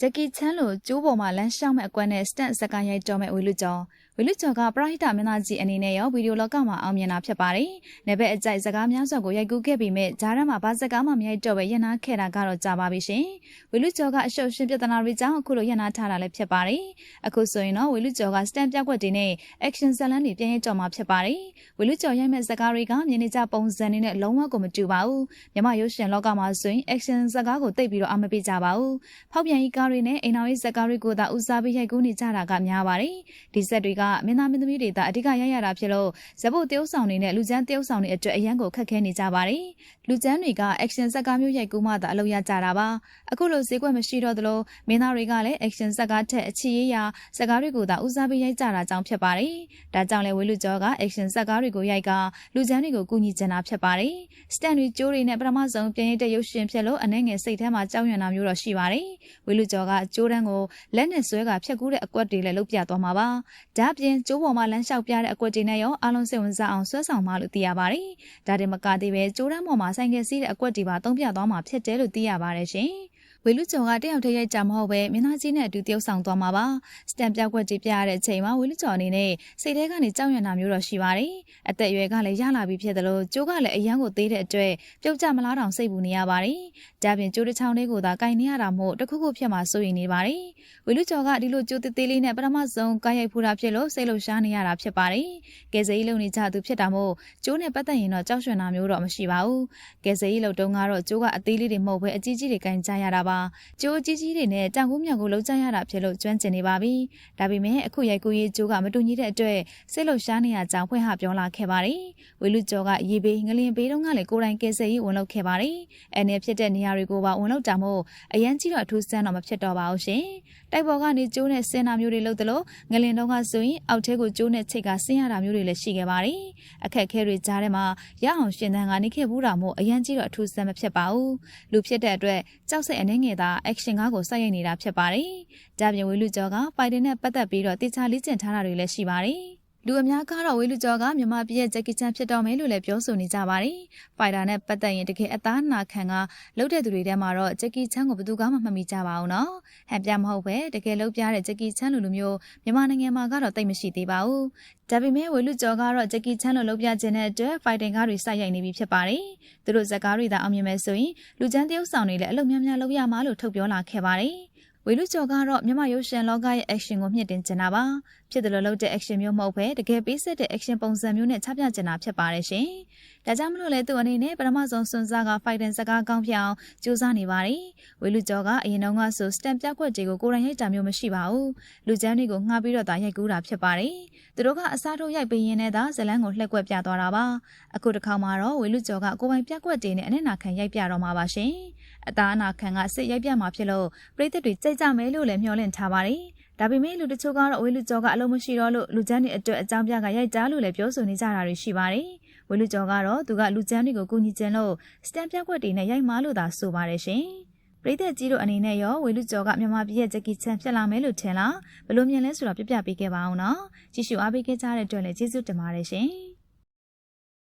ဂျက်ကီချန်လိုကျိုးပေါ်မှာလမ်းလျှောက်မဲ့အကွက်နဲ့စတန့်စကားရိုက်တော်မဲ့ဝေလူကျော်ဝေလူကျော်ကပရိဟိတမင်းသားကြီးအနေနဲ့ရောဗီဒီယိုလောကမှာအောင်မြင်တာဖြစ်ပါတယ်။နယ်ဘက်အကြိုက်စကားများစွာကိုရိုက်ကူးခဲ့ပြီးမြဲဂျားရမ်းမှာဘာစကားမှမရိုက်တော့ပဲရန်နာခဲ့တာကတော့ကြာပါပြီရှင်။ဝေလူကျော်ကအရှုပ်ရှင်ပြဿနာတွေကြောင့်အခုလိုရန်နာထားတာလည်းဖြစ်ပါတယ်။အခုဆိုရင်တော့ဝေလူကျော်ကစတန့်ပြက်ကွက်တွေနဲ့ action ဇာတ်လမ်းတွေပြန်ရိုက်ကြော်မှာဖြစ်ပါတယ်။ဝေလူကျော်ရိုက်မဲ့စကားတွေကမြင်နေကြပုံစံတွေနဲ့လုံးဝကိုမတူပါဘူး။မြမရုပ်ရှင်လောကမှာဆိုရင် action စကားကိုတိတ်ပြီးတော့အမပေးကြပါဘူး။ဖောက်ပြန်ရေးကားတွေနဲ့အိမ်တော်ရေးဇက်ကားတွေကိုသာဦးစားပေးရိုက်ကူးနေကြတာကများပါတယ်။ဒီဇက်တွေကမင်းသားမင်းသမီးတွေသာအဓိကရိုက်ရတာဖြစ်လို့ဇက်ဖို့တရုပ်ဆောင်တွေနဲ့လူချမ်းတရုပ်ဆောင်တွေအတွက်အရန်ကိုခက်ခဲနေကြပါတယ်။လူချမ်းတွေက action ဇက်ကားမျိုးရိုက်ကူးမှသာအလုပ်ရကြတာပါ။အခုလိုဈေးကွက်မရှိတော့သလိုမင်းသားတွေကလည်း action ဇက်ကားထက်အချီရေးရာဇက်ကားတွေကိုသာဦးစားပေးရိုက်ကြတာကြောင့်ဖြစ်ပါတယ်။ဒါကြောင့်လည်းဝေလူကျော်က action ဇက်ကားတွေကိုရိုက်ကလူချမ်းတွေကိုကူညီချင်တာဖြစ်ပါတယ်။ stand တွေကျိုးတွေနဲ့ပထမဆုံးပြင်ရတဲ့ရုပ်ရှင်ဖြစ်လို့အနေငယ်စိတ်ထဲမှာကြောက်ရွံ့တာမျိုးတော့ရှိပါတယ်။ဝေလူကျော်ကကျိုးတန်းကိုလက်နဲ့ဆွဲကဖြတ်ကူးတဲ့အကွက်တွေလည်းလုပ်ပြသွားမှာပါ။ဒါ့အပြင်ကျိုးပေါ်မှာလမ်းလျှောက်ပြတဲ့အကွက်တွေနဲ့ရောအားလုံးစိတ်ဝင်စားအောင်ဆွဲဆောင်မှလို့သိရပါတယ်။ဒါတင်မကသေးပဲကျိုးတန်းပေါ်မှာဆိုင်ကယ်စီးတဲ့အကွက်တွေပါသုံးပြသွားမှာဖြစ်တယ်လို့သိရပါတယ်ရှင်။ ဝေလူကျော်ကတယောက်တည်းရိုက်ကြမဟုတ်ပဲမင်းသားကြီးနဲ့အတူတယောက်ဆောင်သွားမှာပါစတန်ပြောက်ွက်ကြီးပြရတဲ့အချိန်မှာဝေလူကျော်အနေနဲ့စိတ်ထဲကနေကြောက်ရွံ့တာမျိုးတော့ရှိပါတယ်အသက်အရွယ်ကလည်းရလာပြီဖြစ်တယ်လို့ကျိုးကလည်းအရန်ကိုသေးတဲ့အတွက်ပြုတ်ကြမလားတောင်စိတ်ပူနေရပါတယ်ဒါပြင်ကျိုးတစ်ချောင်းလေးကိုသာကင်နေရတာမို့တခုခုဖြစ်မှာစိုးရိမ်နေပါတယ်ဝေလူကျော်ကဒီလိုကျိုးသေးသေးလေးနဲ့ပထမဆုံးကားရိုက်ဖူးတာဖြစ်လို့စိတ်လှရှားနေရတာဖြစ်ပါတယ်ကဲစရေးလုံနေကြသူဖြစ်တာမို့ကျိုးနဲ့ပတ်သက်ရင်တော့ကြောက်ရွံ့တာမျိုးတော့မရှိပါဘူးကဲစရေးလုံတုံးကတော့ကျိုးကအသေးလေးတွေမဟုတ်ဘဲအကြီးကြီးတွေကင်ကြရတာပါကျိုးကြီးကြီးတွေနဲ့တန်ကူးမြောက်ကိုလုံးကြရတာဖြစ်လို့ကျွမ်းကျင်နေပါပြီ။ဒါပေမဲ့အခုရိုက်ကူးရေးကျိုးကမတူညီတဲ့အတွက်စိတ်လှရှားနေရကြောင်းဖွင့်ဟပြောလာခဲ့ပါတယ်။ဝေလူကျော်ကရေဘေးငလင်ဘေးတုန်းကလည်းကိုယ်တိုင်ကယ်ဆယ်ရေးဝင်လုပ်ခဲ့ပါတယ်။အနေဖြစ်တဲ့နေရာတွေကိုပါဝင်လုပ်တာမို့အရန်ကြီးတော့အထူးဆန်းတော့မဖြစ်တော့ပါဘူးရှင်။တိုက်ပေါ်ကနေကျိုးနဲ့ဆင်းတာမျိုးတွေလုပ်သလိုငလင်တုန်းကဆိုရင်အောက်ထဲကိုကျိုးနဲ့ချိတ်ကဆင်းရတာမျိုးတွေလည်းရှိခဲ့ပါတယ်။အခက်ခဲတွေကြားထဲမှာရအောင်ရှင်သန်ကနေခဲ့ဘူးတာမို့အရန်ကြီးတော့အထူးဆန်းမဖြစ်ပါဘူး။လူဖြစ်တဲ့အတွက်ကြောက်စိတ်အနေငယ်သာ action ကားကိုစိုက်ရိုက်နေတာဖြစ်ပါတယ်။ဒါပြင်ဝေလူကျော်ကပိုင်တင်နဲ့ပတ်သက်ပြီးတော့တေချာလေ့ကျင့်ထားတာတွေလည်းရှိပါတယ်။ လူအများကတော့ဝေလူကျော်ကမြန်မာပြည်ရဲ့ဂျက်ကီချန်ဖြစ်တော့မယ်လို့လည်းပြောဆိုနေကြပါတယ်။ဖိုင်တာနဲ့ပတ်သက်ရင်တကယ်အသားနာခံကလှုပ်တဲ့သူတွေထဲမှာတော့ဂျက်ကီချန်ကိုဘယ်သူမှမမှီကြပါဘူးနော်။ဟန်ပြမဟုတ်ပဲတကယ်လှုပ်ပြတဲ့ဂျက်ကီချန်လိုလိုမျိုးမြန်မာနိုင်ငံမှာကတော့တိတ်မရှိသေးပါဘူး။ဒါပေမဲ့ဝေလူကျော်ကတော့ဂျက်ကီချန်လိုလှုပ်ပြခြင်းတဲ့အတွက်ဖိုင်တင်ကားတွေစိုက်ရိုက်နေပြီဖြစ်ပါတယ်။သူတို့ဇက်ကားတွေသာအောင်မြင်မယ်ဆိုရင်လူချမ်းတရုပ်ဆောင်တွေလည်းအလုပ်များများလုပ်ရမှာလို့ထုတ်ပြောလာခဲ့ပါတယ်။ ဝေလူကျော်ကတော့မြမရုပ်ရှင်လောကရဲ့ action ကိုမြင့်တင်ချင်တာပါဖြစ်တယ်လို့လုပ်တဲ့ action မျိုးမဟုတ်ဘဲတကယ်ပေးဆက်တဲ့ action ပုံစံမျိုးနဲ့ချပြချင်တာဖြစ်ပါတယ်ရှင်ဒါကြောင့်မလို့လေသူအနေနဲ့ပထမဆုံးစွန်စားက fighting စကားကောင်းပြအောင်ကြိုးစားနေပါတယ်ဝေလူကျော်ကအရင်တုန်းကဆို stamp ပြကွက်တွေကိုကိုယ်တိုင်ရိုက်တာမျိုးမရှိပါဘူးလူချမ်းတွေကိုငှားပြီးတော့သာရိုက်ကူးတာဖြစ်ပါတယ်သူတို့ကအစားထိုးရိုက်ပေးရင်းနဲ့သာဇလန်းကိုလှက်ကွက်ပြသွားတာပါအခုတစ်ခါမှာတော့ဝေလူကျော်ကကိုယ်ပိုင်ပြကွက်တွေနဲ့အနစ်နာခံရိုက်ပြတော့မှာပါရှင် အသားအနာခံကစစ်ရိုက်ပြမှာဖြစ်လို့ပြည်သက်တွေကြိတ်ကြမယ်လို့လည်းမျှော်လင့်ထားပါတယ်။ဒါပေမဲ့လူတချို့ကတော့ဝေလူကျော်ကအလုံးမရှိတော့လို့လူချမ်းတွေအတွက်အကြောင်းပြကရိုက်တာလို့လည်းပြောဆိုနေကြတာတွေရှိပါတယ်။ဝေလူကျော်ကတော့သူကလူချမ်းတွေကိုကူညီခြင်းလို့စတန်ပြက်ွက်တွေနဲ့ရိုက်မှာလို့သာဆိုပါတယ်ရှင်။ပြည်သက်ကြီးတို့အနေနဲ့ရောဝေလူကျော်ကမြန်မာပြည်ရဲ့ဂျက်ကီချန်ဖြစ်လာမယ်လို့ထင်လားဘယ်လိုမြင်လဲဆိုတော့ပြပြပေးခဲ့ပါအောင်နော်။ကြည့်ရှုအားပေးခဲ့ကြတဲ့အတွက်လည်းကျေးဇူးတင်ပါတယ်ရှင်။